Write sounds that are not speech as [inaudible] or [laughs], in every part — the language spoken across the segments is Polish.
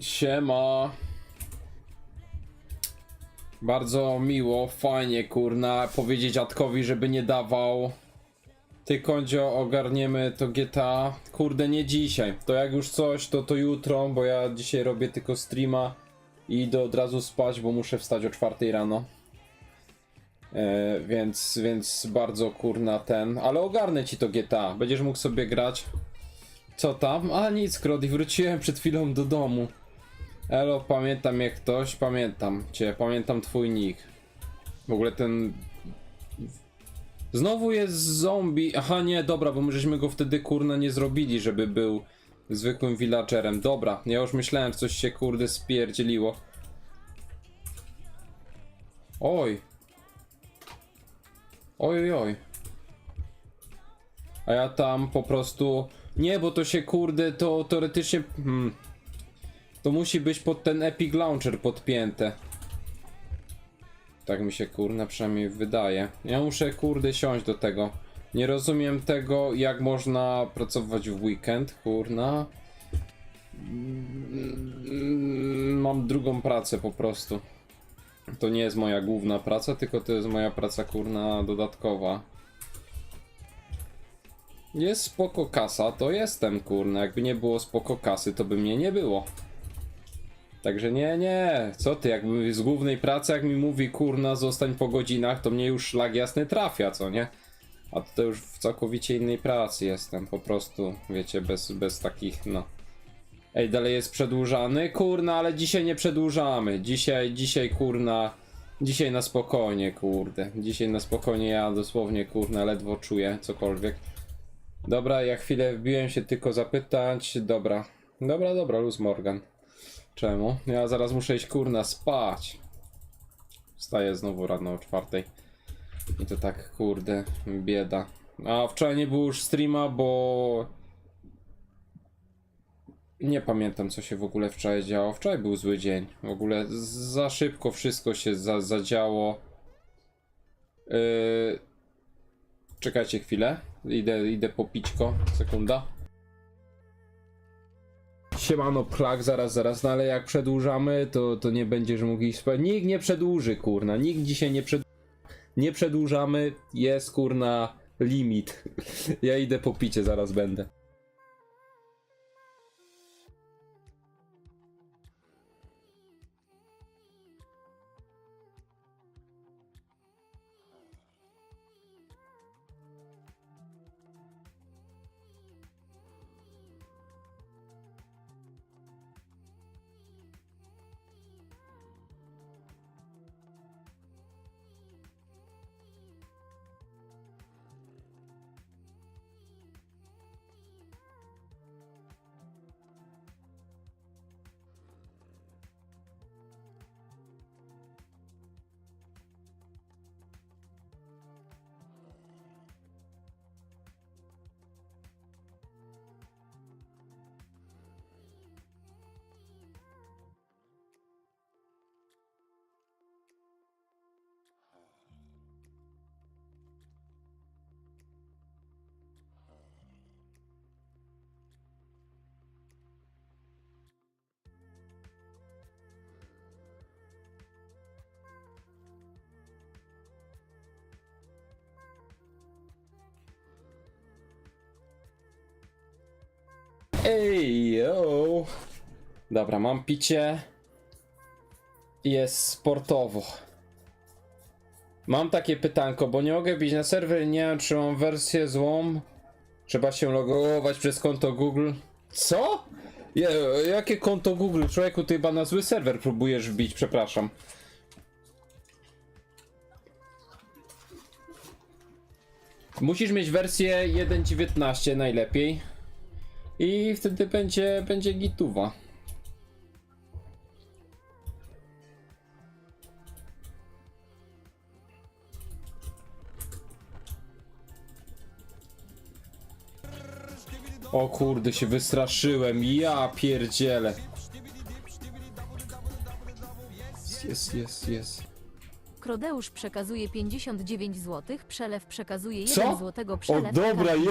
Siema. Bardzo miło, fajnie, kurna, powiedzieć dziadkowi, żeby nie dawał. Ty, Kondzio, ogarniemy to GTA. Kurde, nie dzisiaj. To jak już coś, to to jutro, bo ja dzisiaj robię tylko streama i idę od razu spać, bo muszę wstać o 4 rano. E, więc, więc bardzo kurna ten, ale ogarnę ci to GTA. Będziesz mógł sobie grać. Co tam? A nic, Krodi, wróciłem przed chwilą do domu. Elo, pamiętam jak ktoś, pamiętam cię, pamiętam twój nick. W ogóle ten... Znowu jest zombie, aha nie, dobra, bo my żeśmy go wtedy kurna nie zrobili, żeby był zwykłym villagerem. Dobra, ja już myślałem, coś się kurde spierdzieliło. Oj. Oj, oj, oj. A ja tam po prostu... Nie, bo to się kurde, to teoretycznie... Hmm. To musi być pod ten Epic Launcher podpięte. Tak mi się kurna przynajmniej wydaje. Ja muszę kurde siąść do tego. Nie rozumiem tego, jak można pracować w weekend, kurna. Mam drugą pracę po prostu. To nie jest moja główna praca, tylko to jest moja praca kurna dodatkowa. Jest spoko kasa, to jestem kurna. Jakby nie było spoko kasy, to by mnie nie było. Także nie, nie, co ty, jakby z głównej pracy, jak mi mówi kurna, zostań po godzinach, to mnie już szlag jasny trafia, co nie? A tutaj już w całkowicie innej pracy jestem, po prostu, wiecie, bez, bez takich, no. Ej, dalej jest przedłużany? Kurna, ale dzisiaj nie przedłużamy. Dzisiaj, dzisiaj, kurna, dzisiaj na spokojnie, kurde. Dzisiaj na spokojnie, ja dosłownie, kurna, ledwo czuję cokolwiek. Dobra, ja chwilę wbiłem się tylko zapytać, dobra. Dobra, dobra, Luz Morgan. Czemu? Ja zaraz muszę iść kurna spać. Wstaję znowu rano o czwartej. I to tak kurde, bieda. A wczoraj nie było już streama, bo... Nie pamiętam co się w ogóle wczoraj działo. Wczoraj był zły dzień. W ogóle za szybko wszystko się za, zadziało. Yy... Czekajcie chwilę. Idę, idę po. Sekunda. Siemano, plak, zaraz, zaraz, no ale jak przedłużamy, to, to nie będziesz mógł iść spać. Nikt nie przedłuży, kurna, nikt dzisiaj nie przed... Nie przedłużamy, jest, kurna, limit. [laughs] Ja idę po picie, zaraz będę. Ej, yo. Dobra, mam picie. Jest sportowo. Mam takie pytanko, bo nie mogę bić na serwer, nie wiem czy mam wersję złą. Trzeba się logować przez konto Google. Co? Je, jakie konto Google? Człowieku, ty chyba na zły serwer próbujesz wbić, przepraszam. Musisz mieć wersję 1.19 najlepiej. I wtedy będzie, będzie gituwa. O kurde, się wystraszyłem. Ja pierdzielę. Jest, jest, jest. Krodeusz przekazuje 59 zł, przelew przekazuje Co? 1 złotego O przelew. dobra, je,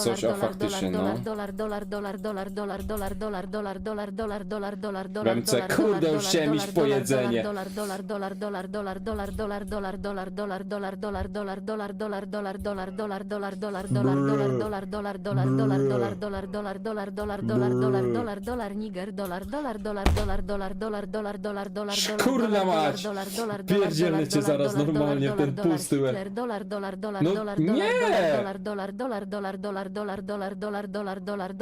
coś, a faktycznie, no. Remce, kurde, już chciałem po jedzenie. Kurna mać! Pierdzielę cię zaraz normalnie, ten pusty nie! Dolar, dolar, dolar, dolar,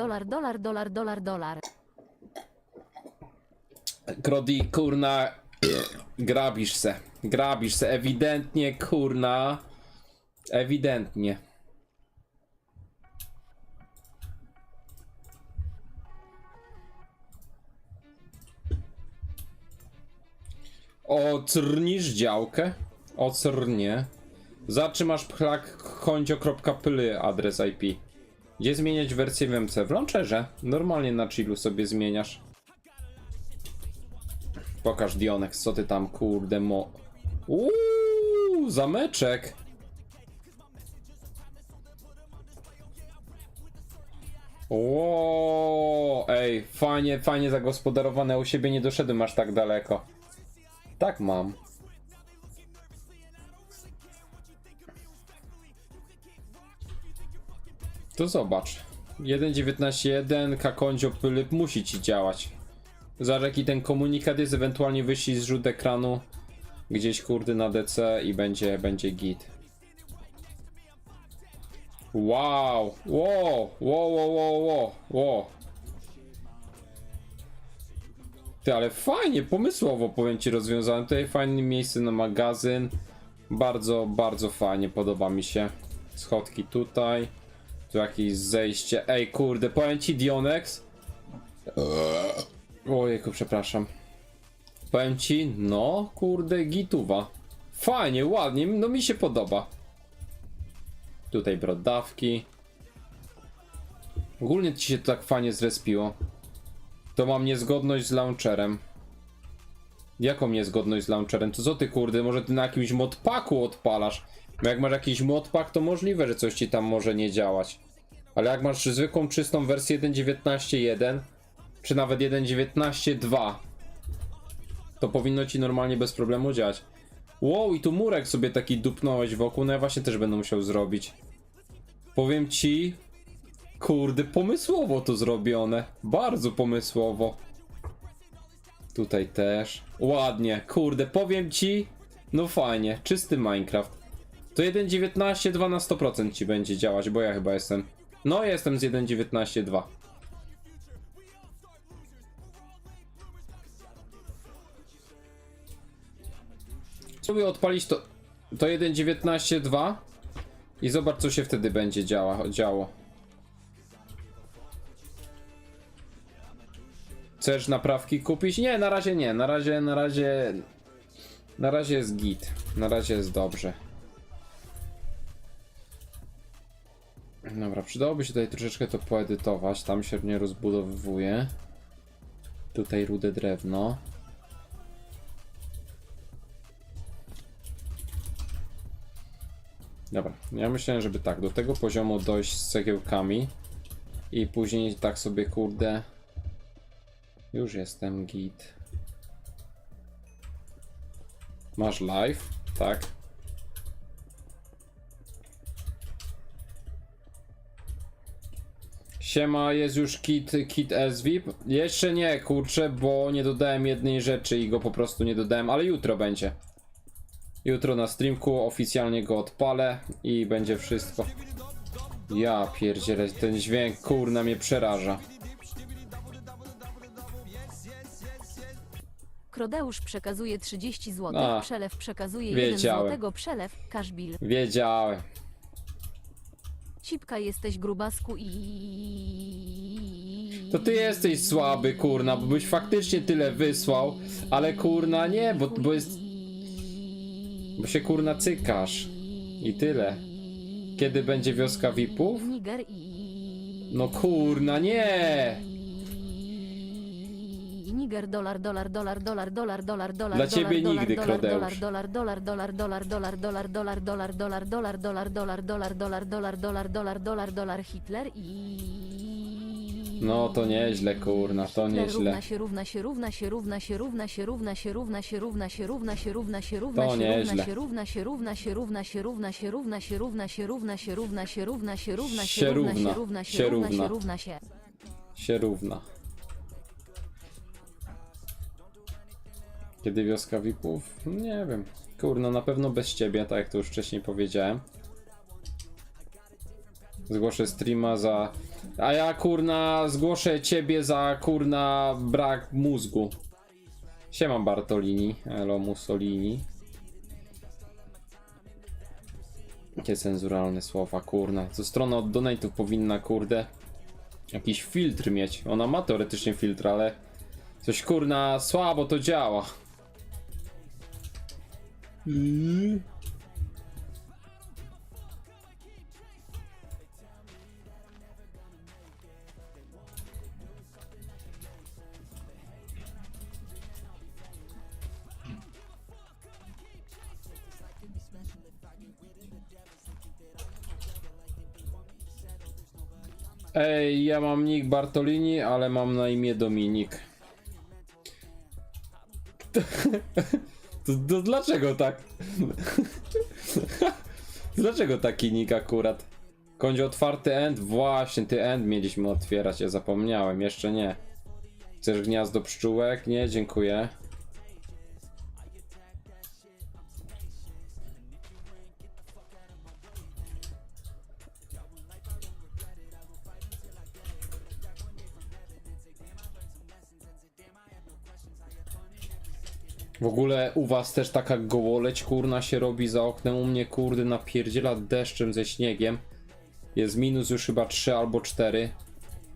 dolar, dolar. Krodi, kurna, grabisz se. Grabisz se, ewidentnie, kurna. Ewidentnie. Ocrnisz działkę? Ocrnie. Zatrzymasz pchlak kondzio.pl adres IP. Gdzie zmieniać wersję w MC? W launcherze. Normalnie na chillu sobie zmieniasz. Pokaż Dionex, co ty tam, kurde mo... Uuu, zameczek! Ło, ej, fajnie, fajnie zagospodarowane, u siebie nie doszedłem aż tak daleko. Tak mam. To zobacz. 1.19.1 Kakondzio Pylyp musi ci działać. Zobacz jaki ten komunikat jest, ewentualnie wyślij zrzut ekranu gdzieś kurde na DC i będzie, będzie git. Wow, wow, wow, wow, wow, wow, wow. Ty, ale fajnie, pomysłowo powiem ci rozwiązane. Tutaj fajne miejsce na magazyn. Bardzo, bardzo fajnie, podoba mi się. Schodki tutaj. Tu jakieś zejście. Ej, kurde, powiem ci Dionex. Ojejku, przepraszam. Powiem ci, no, kurde, gituwa. Fajnie, ładnie, no mi się podoba. Tutaj brodawki. Ogólnie ci się to tak fajnie zrespiło. To mam niezgodność z launcherem. Jaką niezgodność z launcherem? To co ty kurde, może ty na jakimś modpaku odpalasz? Bo jak masz jakiś modpak, to możliwe, że coś ci tam może nie działać. Ale jak masz zwykłą, czystą wersję 1.19.1, czy nawet 1.19.2, to powinno ci normalnie bez problemu działać. Wow, i tu murek sobie taki dupnąłeś wokół, no ja właśnie też będę musiał zrobić. Powiem ci, kurde, pomysłowo to zrobione. Bardzo pomysłowo. Tutaj też. Ładnie, kurde, powiem ci, no fajnie, czysty Minecraft. To 1.19.2 na 100% ci będzie działać, bo ja chyba jestem. No, jestem z 1.19.2. Spróbuję odpalić to, to 1.19.2 i zobacz co się wtedy będzie działa, działo. Chcesz naprawki kupić? Nie, na razie nie. Na razie, na razie... Na razie jest git. Na razie jest dobrze. Dobra, przydałoby się tutaj troszeczkę to poedytować. Tam się nie rozbudowywuje. Tutaj rude drewno. Dobra, ja myślałem, żeby tak, do tego poziomu dojść z cegiełkami i później tak sobie, kurde, już jestem git. Masz live? Tak. Siema, jest już kit, kit SVIP? Jeszcze nie, kurczę, bo nie dodałem jednej rzeczy i go po prostu nie dodałem, ale jutro będzie. Jutro na streamku oficjalnie go odpalę i będzie wszystko. Ja pierdzielę, ten dźwięk kurna mnie przeraża. Krodeusz przekazuje 30 zł, A, przelew przekazuje wiedziałem. 1 złotego, przelew, Kaszbil. Wiedziałem. Cipka jesteś grubasku i... To ty jesteś słaby, kurna, bo byś faktycznie tyle wysłał, ale kurna nie, bo, bo jest... Bo się kurna cykasz. I tyle. Kiedy będzie wioska VIP-ów? Niger i... No kurna, nie! Niger, dolar, dolar, dolar, dolar, dolar, dolar, dolar, Dla dolar, ciebie dolar, nigdy, dolar, Krodeusz. dolar, dolar, dolar, dolar, dolar, dolar, dolar, dolar, dolar, dolar, dolar, dolar, dolar, dolar, dolar, dolar, dolar, dolar, dolar, Hitler i... No to nieźle, kurna, to Hitler nieźle. Równa się, równa się, równa się, równa się, równa się, równa się, równa się, równa się, równa się, równa się, równa To się, nieźle. równa się, równa się, równa się, równa się, równa się, równa się, równa się, równa się, równa się, równa się, równa Się się, równa się, równa Się się, równa równa. się, równa się. Się równa. Kiedy wioska VIP-ów? Nie wiem. Kurna, na pewno bez ciebie, tak jak to już wcześniej powiedziałem. Zgłoszę streama za... A ja kurna zgłoszę ciebie za kurna brak mózgu. Siema Bartolini, elo Mussolini. Jakie cenzuralne słowa, kurna. To strona od donate'ów powinna, kurde, jakiś filtr mieć. Ona ma teoretycznie filtr, ale coś kurna słabo to działa. Ej, ja mam nick Bartolini, ale mam na imię Dominik. [laughs] To, to dlaczego tak? [laughs] dlaczego taki nick akurat? Kończy otwarty end? Właśnie, ty end mieliśmy otwierać, ja zapomniałem, jeszcze nie. Chcesz gniazdo pszczółek? Nie, dziękuję. W ogóle u was też taka gołoleć kurna się robi za oknem, u mnie kurde napierdziela deszczem ze śniegiem. Jest minus już chyba 3 albo 4.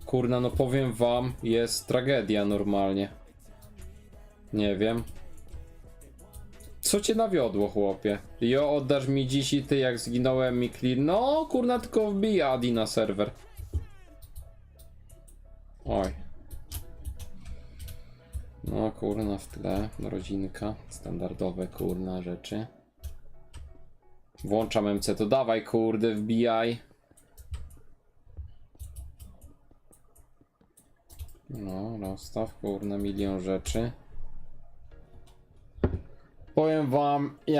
Kurna, no powiem wam, jest tragedia normalnie. Nie wiem. Co cię nawiodło, chłopie? Jo, oddasz mi dziś i ty jak zginąłem mi clean. No, kurna, tylko wbij Adi na serwer. Oj. No kurna w tle, rodzinka, standardowe kurna rzeczy. Włączam MC, to dawaj kurde wbijaj. No, rozstaw kurna milion rzeczy. Powiem wam,